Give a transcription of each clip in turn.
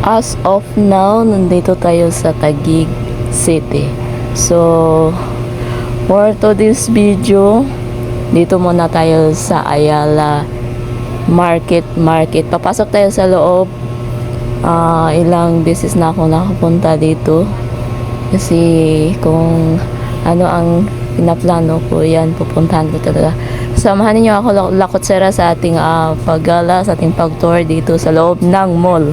As of now, nandito tayo sa Taguig City. So, for today's video, dito muna tayo sa Ayala Market Market. Papasok tayo sa loob. Ah, ilang beses na ako nakapunta dito. Kasi kung ano ang pinaplano ko, yan, pupuntahan ko talaga. Samahan niyo ako lak- lakot sera sa ating ah, paggala, sa ating pag-tour dito sa loob ng mall.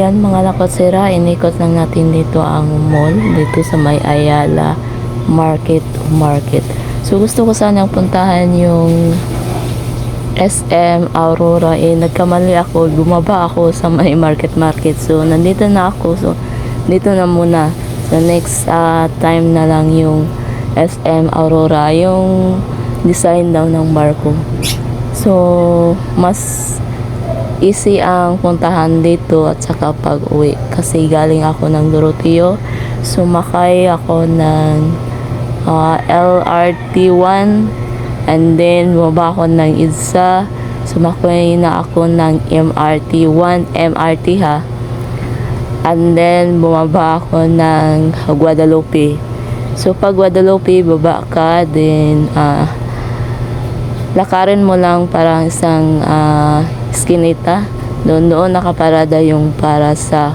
So, yan mga lakotsira, inikot lang natin dito ang mall, dito sa may Ayala Market Market. So, gusto ko sanang puntahan yung SM Aurora. Eh, nagkamali ako, bumaba ako sa may Market Market. So, nandito na ako. So, dito na muna. So, next ah, time na lang yung SM Aurora, yung design daw ng barko. So, mas easy ang puntahan dito at saka pag uwi kasi galing ako ng Doroteo. Sumakay ako ng ah, LRT1 and then bumaba ako ng isa sumakay na ako ng MRT1 MRT ha. And then bumaba ako ng Guadalupe. So pag Guadalupe baba ka then ah lakarin mo lang parang isang ah, skinita. Doon doon nakaparada yung para sa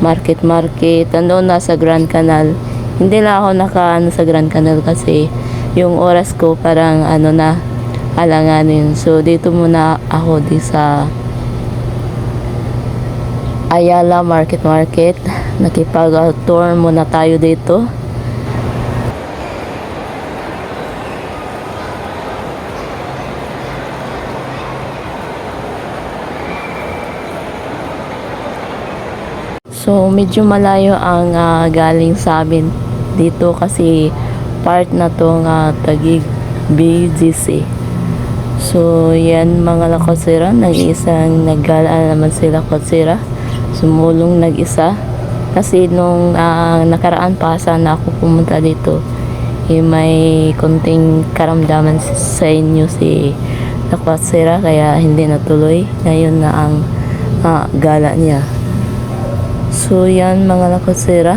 market market. Doon nasa Grand Canal. Hindi lang ako naka ano, sa Grand Canal kasi yung oras ko parang ano na alanganin. So dito muna ako di sa Ayala Market Market. Nakipag tour muna tayo dito So, medyo malayo ang ah, galing sa amin dito kasi part na to nga tagig BGC. So, yan mga lakosira, nag-isang naggalaan naman sila kosira. Sumulong nag-isa. Kasi nung ah, nakaraan pa sana ako pumunta dito, eh, may konting karamdaman sa inyo si Lakwasira kaya hindi natuloy. Ngayon na ang ah, gala niya. So yan mga lakosera.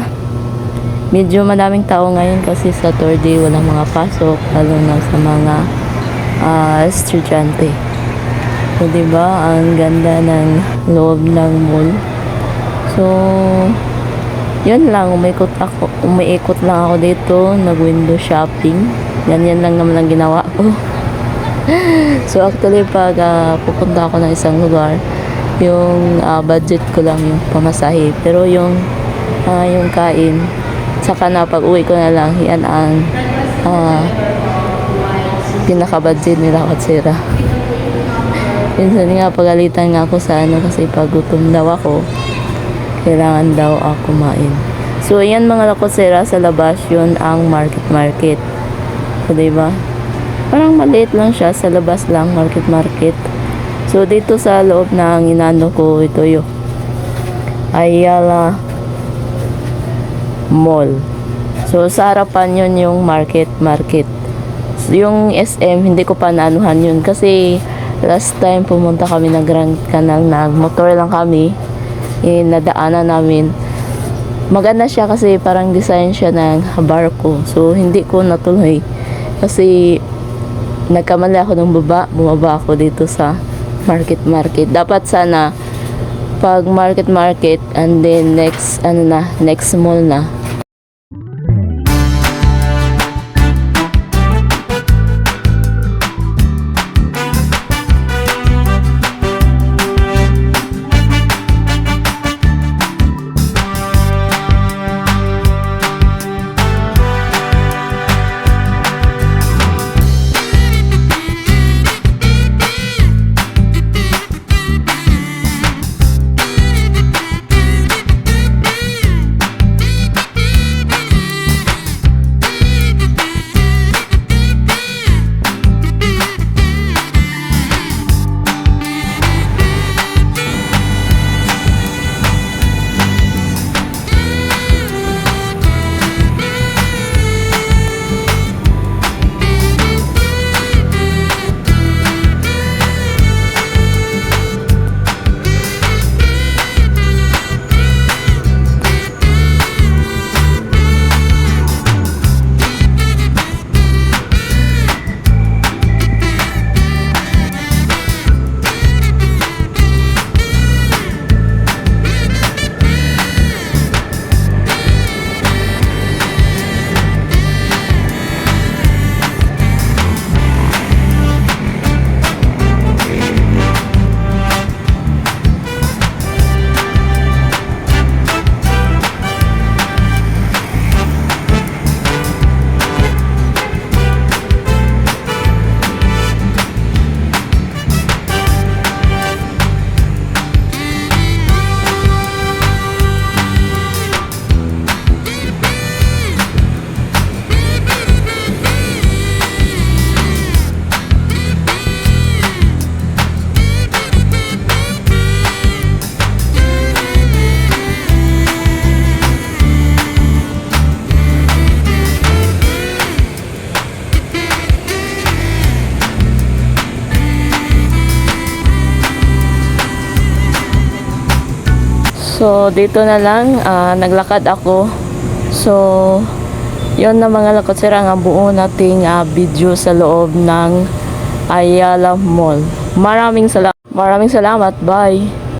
Medyo madaming tao ngayon kasi sa Saturday walang mga pasok lalo na sa mga ah, estudyante. So 'di ba ang ganda ng loob ng mall. So yun lang umiikot ako umiikot lang ako dito nag window shopping ganyan lang naman ang ginawa ko so actually pag ah, pupunta ako ng isang lugar yung ah, budget ko lang yung pamasahe. Pero yung ah, yung kain saka na pag uwi ko na lang yan ang ah, pinaka budget nila katsira minsan nga pagalitan nga ako sa ano kasi pag gutom daw ako. Kailangan daw ako kumain. So yan mga lakosera sa labas yun ang market market. So diba parang maliit lang siya sa labas lang market market So dito sa loob ng inano ko ito yung Ayala Mall. So sa harapan yun yung market market. So, yung SM hindi ko pa naanuhan yun kasi last time pumunta kami ng Grand Canal nag motor lang kami. Eh, nadaanan namin. Maganda siya kasi parang design siya ng barko. So hindi ko natuloy kasi nagkamali ako ng baba, bumaba ako dito sa market market. Dapat sana pag market market and then next ano na, next mall na. So, dito na lang, ah, naglakad ako. So, yon na mga lakot sir ang buo nating ah, video sa loob ng Ayala Mall. Maraming salamat. Maraming salamat. Bye.